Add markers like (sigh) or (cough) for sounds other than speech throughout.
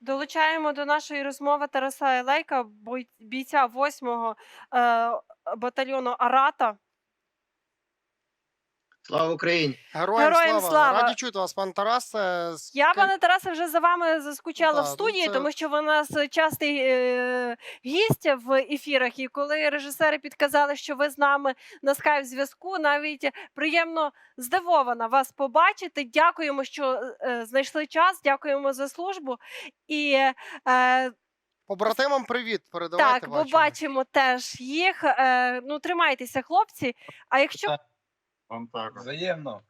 Долучаємо до нашої розмови Тараса Елейка, бійця 8-го е, батальйону Арата. Слава Україні! Героям, Героям слава. слава. Раді чути вас, пан Тарасе. З Я, пане Тарасе, вже за вами заскучала Да, в ну студії, це- тому що ви у нас частий е, гість в ефірах. І коли режисери підказали, що ви з нами на скайп зв'язку, навіть приємно здивована вас побачити. Дякуємо, що е, знайшли час. Дякуємо за службу. І е, Побратимам привіт, передавайте. так, бачимо. побачимо теж їх. Е, ну, тримайтеся, хлопці. А якщо Вам також. Взаємно.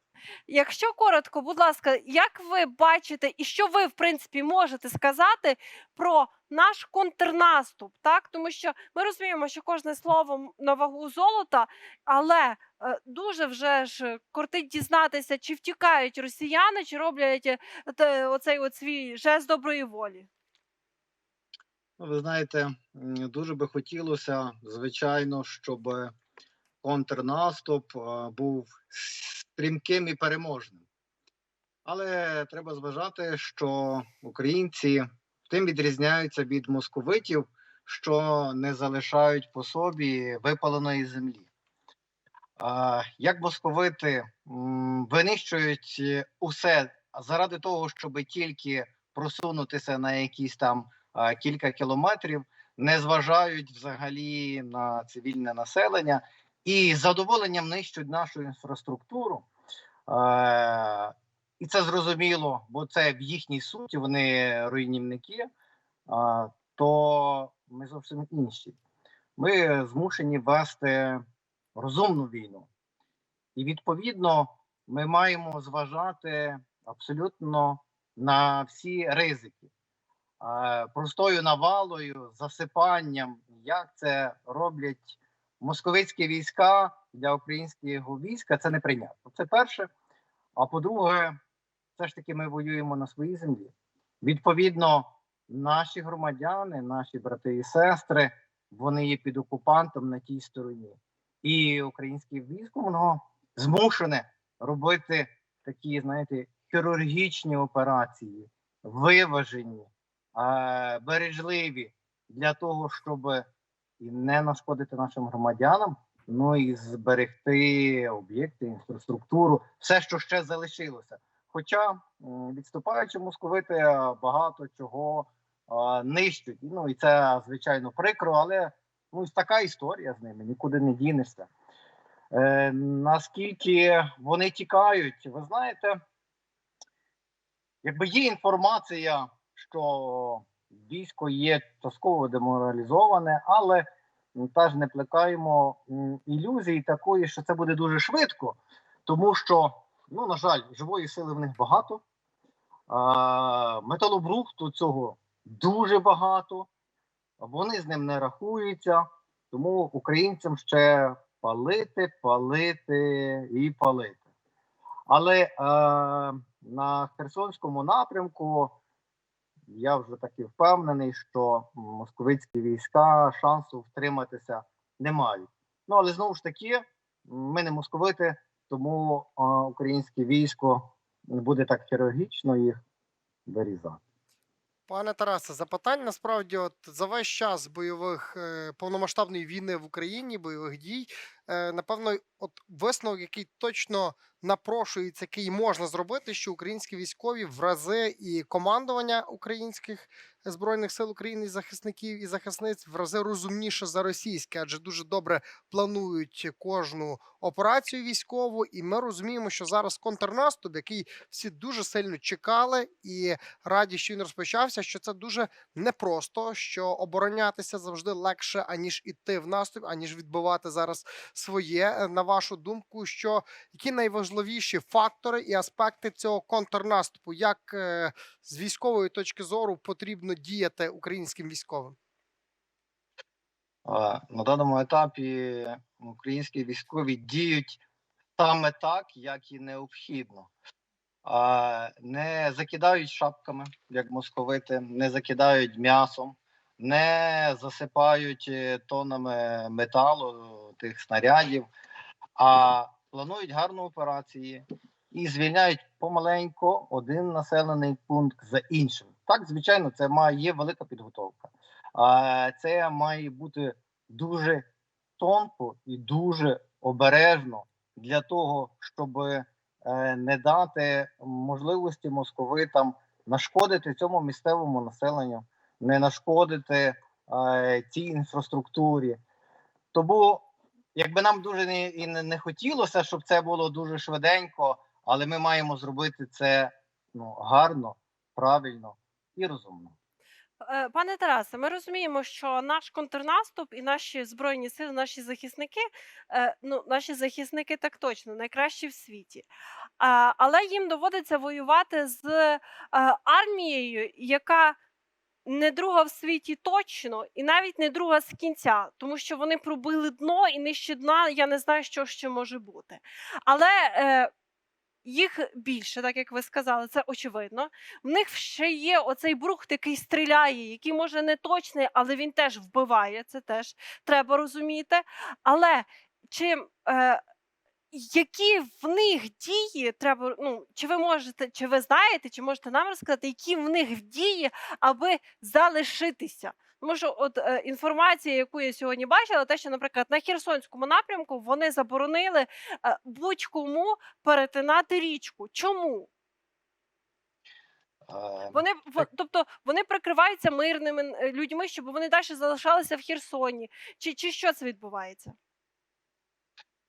Якщо коротко, будь ласка, як ви бачите, і що ви в принципі можете сказати про наш контрнаступ? Так, тому що ми розуміємо, що кожне слово на вагу золота, але е, дуже вже ж кортить дізнатися, чи втікають росіяни, чи роблять е, те- оцей от свій жест доброї волі. Ну, Ви знаєте, м, дуже би хотілося, звичайно, щоб контрнаступ е, був стрімким і переможним. Але треба зважати, що українці тим відрізняються від московитів, що не залишають по собі випаленої землі. Як московити винищують усе заради того, щоб тільки просунутися на якісь там кілька кілометрів, не зважають взагалі на цивільне населення і з задоволенням нищать нашу інфраструктуру. Е, і це зрозуміло, бо це в їхній суті, вони руйнівники, а, то ми зовсім інші. Ми змушені вести розумну війну. І відповідно ми маємо зважати абсолютно на всі ризики. Е, Простою навалою, засипанням, як це роблять московицькі війська для українського війська, це не прийнятно. Це перше. А по-друге, все ж таки ми воюємо на своїй землі. Відповідно, наші громадяни, наші брати і сестри, вони є під окупантом на тій стороні. І українське військо воно змушене робити такі, знаєте, хірургічні операції, виважені, е, бережливі для того, щоб і не нашкодити нашим громадянам, ну і зберегти об'єкти, інфраструктуру, все, що ще залишилося. Хоча відступаючи московити багато чого е, нищать. Ну і це звичайно прикро, але ну така історія з ними, нікуди не дінешся. Е, наскільки вони тікають, ви знаєте, якби є інформація, що військо є частково деморалізоване, але теж не плекаємо ілюзії такої, що це буде дуже швидко, тому що, ну, на жаль, живої сили в них багато, а, металобрухту цього дуже багато, вони з ним не рахуються, тому українцям ще палити, палити і палити. Але е, на Херсонському напрямку я вже таки впевнений, що московицькі війська шансу втриматися не мають. Ну але знову ж таки, ми не московити, тому українське військо не буде так хірургічно їх вирізати. Пане Тарасе, запитань насправді, от за весь час бойових е, повномасштабної війни в Україні, бойових дій, напевно, от висновок, який точно напрошується, який можна зробити, що українські військові в рази і командування українських збройних сил України захисників і захисниць в рази розумніше за російське, адже дуже добре планують кожну операцію військову. І ми розуміємо, що зараз контрнаступ, який всі дуже сильно чекали, і раді, що він розпочався, що це дуже непросто, що оборонятися завжди легше, аніж іти в наступ, аніж відбивати зараз своє. Е, На вашу думку, що які найважливіші фактори і аспекти цього контрнаступу, як е, з військової точки зору потрібно діяти українським військовим? На даному етапі українські військові діють саме так, як і необхідно. Не закидають шапками, як московити, не закидають м'ясом, не засипають е, тоннами металу тих снарядів, а планують гарні операції і звільняють помаленько один населений пункт за іншим. Так, звичайно, це має є велика підготовка. Це має бути дуже тонко і дуже обережно для того, щоб е, не дати можливості московитам нашкодити цьому місцевому населенню, не нашкодити е, цій інфраструктурі. Тому, якби нам дуже не, і не, хотілося, щоб це було дуже швиденько, але ми маємо зробити це ну, гарно, правильно і розумно. Е, Пане Тарасе, ми розуміємо, що наш контрнаступ і наші збройні сили, наші захисники, е, ну наші захисники так точно найкращі в світі. Але їм доводиться воювати з е, армією, яка не друга в світі точно, і навіть не друга з кінця, тому що вони пробили дно і нижче дна. Я не знаю, що ще може бути. Але е, їх більше, так як ви сказали, це очевидно. В них ще є оцей брухт, який стріляє, який може не точний, але він теж вбиває. Це теж треба розуміти. Але чи е, які в них дії треба, ну чи ви можете, чи ви знаєте, чи можете нам розказати, які в них дії, аби залишитися? Тому що от е, інформація, яку я сьогодні бачила, те, що, наприклад, на Херсонському напрямку вони заборонили е, будь-кому перетинати річку. Чому? Вони в- тобто вони прикриваються мирними е, людьми, щоб вони далі залишалися в Херсоні. Чи, чи що це відбувається?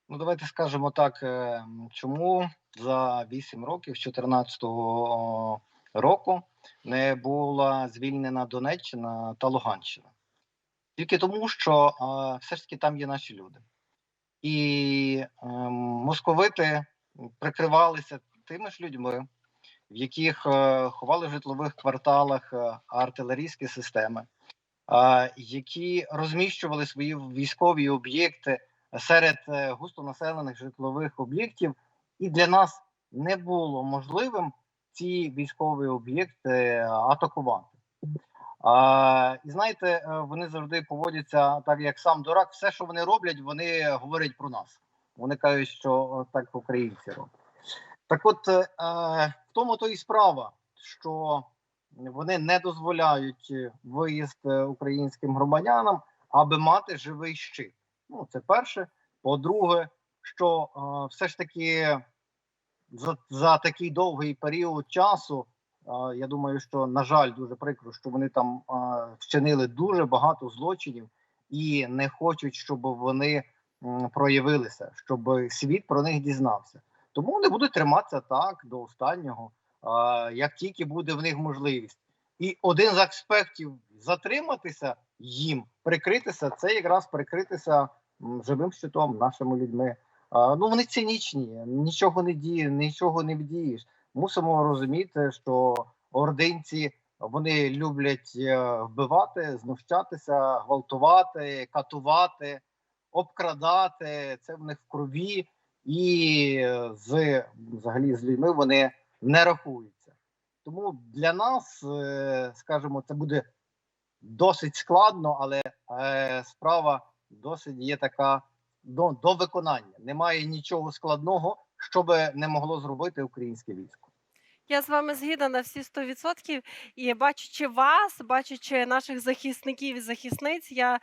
Ну, давайте скажемо так, е, чому за 8 років, з 2014 року, не була звільнена Донеччина та Луганщина. Тільки тому, що все ж таки там є наші люди. І е, московити прикривалися тими ж людьми, в яких е, ховали в житлових кварталах е, артилерійські системи, які розміщували свої військові об'єкти серед е, густонаселених житлових об'єктів, і для нас не було можливим ці військові об'єкти атакувати. А, і знаєте, е, вони завжди поводяться так, як сам дурак. Все, що вони роблять, вони говорять про нас. Вони кажуть, що е, так українці роблять. Так, от е, в тому то і справа, що вони не дозволяють е, виїзд е, українським громадянам, аби мати живий щит. Ну, це перше. По-друге, що е, все ж таки за, за такий довгий період часу, е, я думаю, що на жаль, дуже прикро, що вони там е, вчинили дуже багато злочинів і не хочуть, щоб вони м, проявилися, щоб світ про них дізнався. Тому вони будуть триматися так до останнього, е, як тільки буде в них можливість. І один з аспектів затриматися їм, прикритися, це якраз прикритися живим щитом нашими людьми. Ну вони цинічні, нічого не діє, нічого не вдієш. Мусимо розуміти, що ординці вони люблять е, вбивати, знущатися, гвалтувати, катувати, обкрадати. Це в них в крові, і е, з взагалі з людьми вони не рахуються. Тому для нас, е, скажімо, це буде досить складно, але справа досить є така до, до виконання. Немає нічого складного, що би не могло зробити українське військо. Я з вами згідна на всі 100%. І бачачи вас, бачачи наших захисників і захисниць, я е,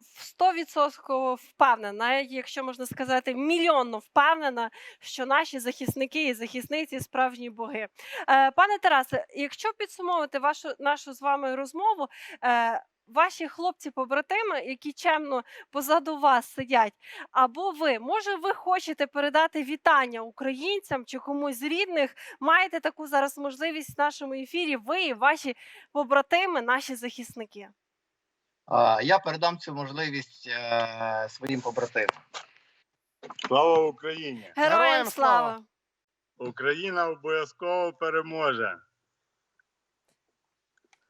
в 100% впевнена, якщо можна сказати, мільйонно впевнена, що наші захисники і захисниці справжні боги. Е, пане Тарасе, якщо підсумовувати вашу нашу з вами розмову, е, ваші хлопці-побратими, які чемно позаду вас сидять, або ви, може, ви хочете передати вітання українцям чи комусь з рідних, маєте таку зараз можливість в нашому ефірі. Ви і ваші побратими, наші захисники. Я передам цю можливість е, своїм побратимам. Слава Україні! Героям, Героям слава! Україна обов'язково переможе.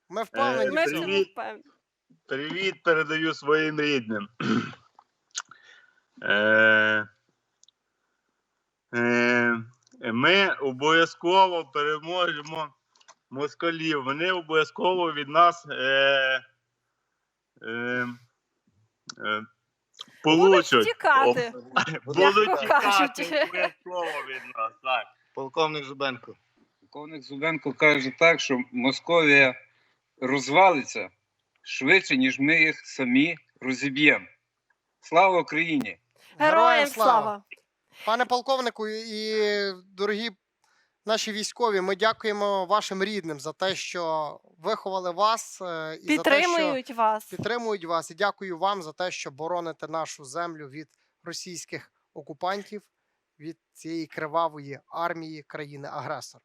Ми впевнені. Ми в цьому впевнені. Привіт передаю своїм рідним. (clears throat) Е, е, ми обов'язково переможемо москалів. Вони обов'язково від нас е, е, е, Будуть получать. втікати. Будуть тікати (laughs) обов'язково від нас. Так. Полковник Зубенко. Полковник Зубенко каже так, що Московія розвалиться швидше, ніж ми їх самі розіб'ємо. Слава Україні! Героям слава! Пане полковнику і дорогі наші військові, ми дякуємо вашим рідним за те, що виховали вас е, і за те, що Підтримують вас. підтримують вас. І дякую вам за те, що бороните нашу землю від російських окупантів, від цієї кривавої армії країни-агресора.